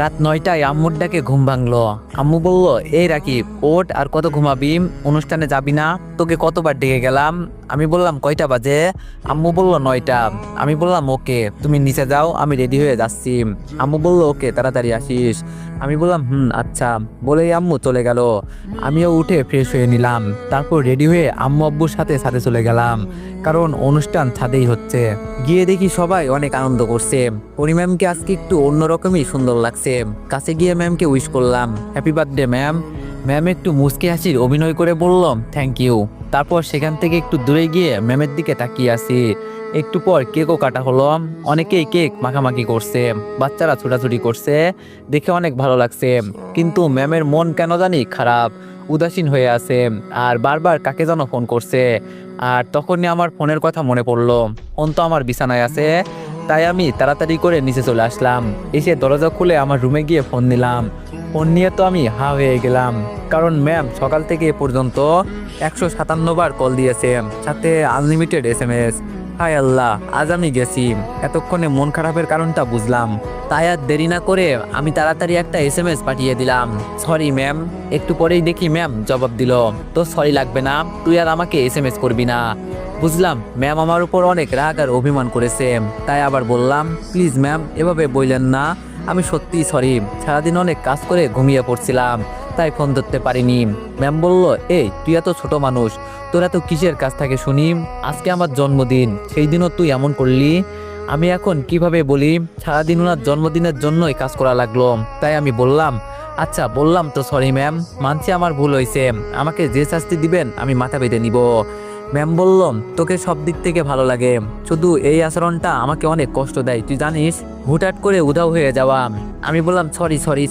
রাত নয়টায় আম্মুর ডাকে ঘুম ভাঙলো। আম্মু বলল, এই রাকিব ওট আর কত ঘুমাবি? অনুষ্ঠানে যাবি না? তোকে কতবার ডেকে গেলাম? আমি বললাম, কয়টা বাজে? আম্মু বলল, নয়টা। আমি বললাম, ওকে, তুমি নিচে যাও, আমি রেডি হয়ে যাচ্ছি। আম্মু বলল, ওকে, তাড়াতাড়ি আসিস। আমি বললাম, হুম আচ্ছা। বলেই আম্মু চলে গেল। আমিও উঠে ফ্রেশ হয়ে নিলাম। তারপর রেডি হয়ে আম্মু আব্বুর সাথে সাথে চলে গেলাম। কারণ অনুষ্ঠান ছাদেই হচ্ছে। গিয়ে দেখি সবাই অনেক আনন্দ করছে। পরি ম্যামকে আজকে একটু অন্যরকমই সুন্দর লাগছে। কাছে গিয়ে ম্যামকে উইশ করলাম। হ্যাপি বার্থডে ম্যাম ম্যাম একটু মুচকি হাসির অভিনয় করে বললাম থ্যাংক ইউ তারপর সেখান থেকে একটু দূরে গিয়ে ম্যামের দিকে তাকিয়ে আসি একটু পর কেকও কাটা হলো অনেকেই কেক মাখামাখি করছে, বাচ্চারা ছোটাছুটি করছে, দেখে অনেক ভালো লাগছে। কিন্তু ম্যামের মন কেন জানি খারাপ, উদাসীন হয়ে আছে, আর বারবার কাকে যেন ফোন করছে। আর তখনই আমার ফোনের কথা মনে পড়ল ফোন তো আমার বিছানায় আছে, তাই আমি তাড়াতাড়ি করে নিচে চলে আসলাম। এসে দরজা খুলে আমার রুমে গিয়ে ফোন নিলাম। ফোন নিয়ে তো আমি হা হয়ে গেলাম। কারণ ম্যাম সকাল থেকে এ পর্যন্ত একশো সাতান্নবার কল দিয়েছে, সাথে আনলিমিটেড এস এম এস হায় আল্লাহ, আজ আমি গেছি। এতক্ষণে মন খারাপের কারণটা বুঝলাম। তাই আর দেরি না করে আমি তাড়াতাড়ি একটা এস এম এস পাঠিয়ে দিলাম। সরি ম্যাম একটু পরেই দেখি ম্যাম জবাব দিল। তো সরি লাগবে না, তুই আর আমাকে এস এম এস করবি না। বুঝলাম ম্যাম আমার উপর অনেক রাগ আর অভিমান করেছে। তাই আবার বললাম প্লিজ ম্যাম এভাবে বললেন না। আমি সত্যিই সরি সারাদিন অনেক কাজ করে ঘুমিয়ে পড়ছিলাম, তাই ফোন ধরতে পারিনি। ম্যাম বলল, এই, তুই এত ছোট মানুষ, তোর এত কিসের কাজ থাকে শুনি? আজকে আমার জন্মদিন, সেই দিনও তুই এমন করলি? আমি এখন কীভাবে বলি, সারাদিন ওনার জন্মদিনের জন্যই কাজ করা লাগল। তাই আমি বললাম আচ্ছা বললাম তো সরি ম্যাম, মানছি আমার ভুল হয়েছে। আমাকে যে শাস্তি দিবেন, আমি মাথা বেঁধে নিব। ম্যাম বলল, তোকে সব দিক থেকে ভালো লাগে। শুধু এই আচরণটা আমাকে অনেক কষ্ট দেয়, তুই জানিস? হুটহাট করে উধাও হয়ে যাওয়া আমি। বললাম সরি সরি